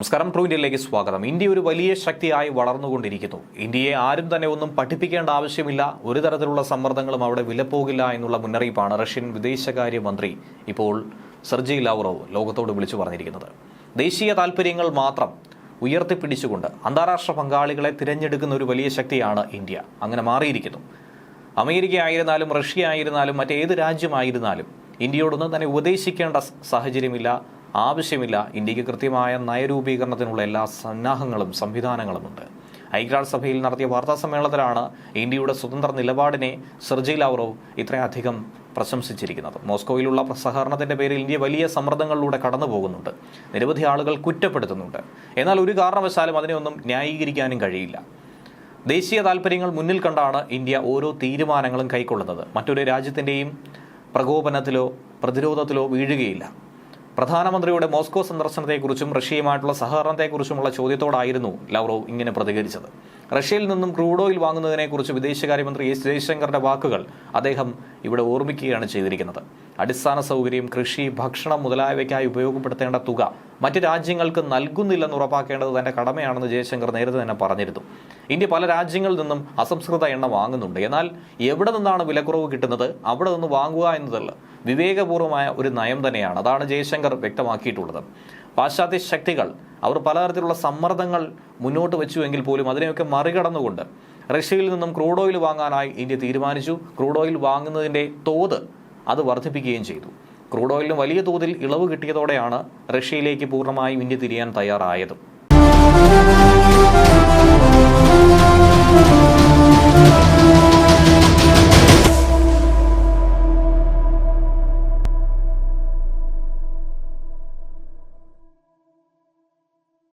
നമസ്കാരം ട്രൂ ഇന്ത്യയിലേക്ക് സ്വാഗതം. ഇന്ത്യ ഒരു വലിയ ശക്തിയായി വളർന്നുകൊണ്ടിരിക്കുന്നു. ഇന്ത്യയെ ആരും തന്നെ ഒന്നും പഠിപ്പിക്കേണ്ട ആവശ്യമില്ല. ഒരു തരത്തിലുള്ള സമ്മർദ്ദങ്ങളും അവിടെ വിലപ്പോകില്ല എന്നുള്ള മുന്നറിയിപ്പാണ് റഷ്യൻ വിദേശകാര്യമന്ത്രി ഇപ്പോൾ സെർജി ലാവറോവ് ലോകത്തോട് വിളിച്ചു പറഞ്ഞിരിക്കുന്നത്. ദേശീയ താൽപ്പര്യങ്ങൾ മാത്രം ഉയർത്തിപ്പിടിച്ചുകൊണ്ട് അന്താരാഷ്ട്ര പങ്കാളികളെ തിരഞ്ഞെടുക്കുന്ന ഒരു വലിയ ശക്തിയാണ് ഇന്ത്യ. അങ്ങനെ മാറിയിരിക്കുന്നു. അമേരിക്ക ആയിരുന്നാലും റഷ്യ ആയിരുന്നാലും മറ്റേത് രാജ്യമായിരുന്നാലും ഇന്ത്യയോടൊന്നും തന്നെ ഉപദേശിക്കേണ്ട സാഹചര്യമില്ല. ആവശ്യമില്ല. ഇന്ത്യയ്ക്ക് കൃത്യമായ നയരൂപീകരണത്തിനുള്ള എല്ലാ സന്നാഹങ്ങളും സംവിധാനങ്ങളുമുണ്ട്. ഐക്യരാഷ്ട്രസഭയിൽ നടത്തിയ വാർത്താ സമ്മേളനത്തിലാണ് ഇന്ത്യയുടെ സ്വതന്ത്ര നിലപാടിനെ സെർജി ലാവ്റോവ് ഇത്രയധികം പ്രശംസിച്ചിരിക്കുന്നത്. മോസ്കോയിലുള്ള സഹകരണത്തിന്റെ പേരിൽ ഇന്ത്യ വലിയ സമ്മർദ്ദങ്ങളിലൂടെ കടന്നു പോകുന്നുണ്ട് നിരവധി ആളുകൾ കുറ്റപ്പെടുത്തുന്നുണ്ട്. എന്നാൽ ഒരു കാരണവശാലും അതിനെ ഒന്നും ന്യായീകരിക്കാനും കഴിയില്ല. ദേശീയ താൽപ്പര്യങ്ങൾ മുന്നിൽ കണ്ടാണ് ഇന്ത്യ ഓരോ തീരുമാനങ്ങളും കൈക്കൊള്ളുന്നത്. മറ്റൊരു രാജ്യത്തിന്റെയും പ്രകോപനത്തിലോ പ്രതിരോധത്തിലോ വീഴുകയില്ല. പ്രധാനമന്ത്രിയുടെ മോസ്കോ സന്ദർശനത്തെക്കുറിച്ചും റഷ്യയുമായിട്ടുള്ള സഹകരണത്തെക്കുറിച്ചുമുള്ള ചോദ്യത്തോടായിരുന്നു ലവ്റോവ് ഇങ്ങനെ പ്രതികരിച്ചത്. റഷ്യയിൽ നിന്നും ക്രൂഡ് ഓയിൽ വാങ്ങുന്നതിനെക്കുറിച്ച് വിദേശകാര്യമന്ത്രി എസ് ജയശങ്കറിന്റെ വാക്കുകൾ അദ്ദേഹം ഇവിടെ ഓർമ്മിക്കുകയാണ് ചെയ്തിരിക്കുന്നത്. അടിസ്ഥാന സൗകര്യം കൃഷി ഭക്ഷണം മുതലായവയ്ക്കായി ഉപയോഗപ്പെടുത്തേണ്ട തുക മറ്റ് രാജ്യങ്ങൾക്ക് നൽകുന്നില്ലെന്ന് ഉറപ്പാക്കേണ്ടത് തന്റെ കടമയാണെന്ന് ജയശങ്കർ നേരത്തെ തന്നെ പറഞ്ഞിരുന്നു. ഇന്ത്യ പല രാജ്യങ്ങളിൽ നിന്നും അസംസ്കൃത എണ്ണ വാങ്ങുന്നുണ്ട്. എന്നാൽ എവിടെ നിന്നാണ് വിലക്കുറവ് കിട്ടുന്നത്? അവിടെ നിന്ന് വാങ്ങുക എന്നതല്ല വിവേകപൂർവമായ ഒരു നയം തന്നെയാണ്. അതാണ് ജയശങ്കർ വ്യക്തമാക്കിയിട്ടുള്ളത്. പാശ്ചാത്യ ശക്തികൾ അവർ പലതരത്തിലുള്ള സമ്മർദ്ദങ്ങൾ മുന്നോട്ട് വെച്ചുവെങ്കിൽ പോലും അതിനെയൊക്കെ മറികടന്നുകൊണ്ട് റഷ്യയിൽ നിന്നും ക്രൂഡ് ഓയിൽ വാങ്ങാനായി ഇന്ത്യ തീരുമാനിച്ചു. ക്രൂഡ് ഓയിൽ വാങ്ങുന്നതിന്റെ തോത് അത് വർദ്ധിപ്പിക്കുകയും ചെയ്തു. ക്രൂഡ് ഓയിലിന് വലിയ തോതിൽ ഇളവ് കിട്ടിയതോടെയാണ് റഷ്യയിലേക്ക് പൂർണമായും ഇന്ത്യ തിരിയാൻ തയ്യാറായതും.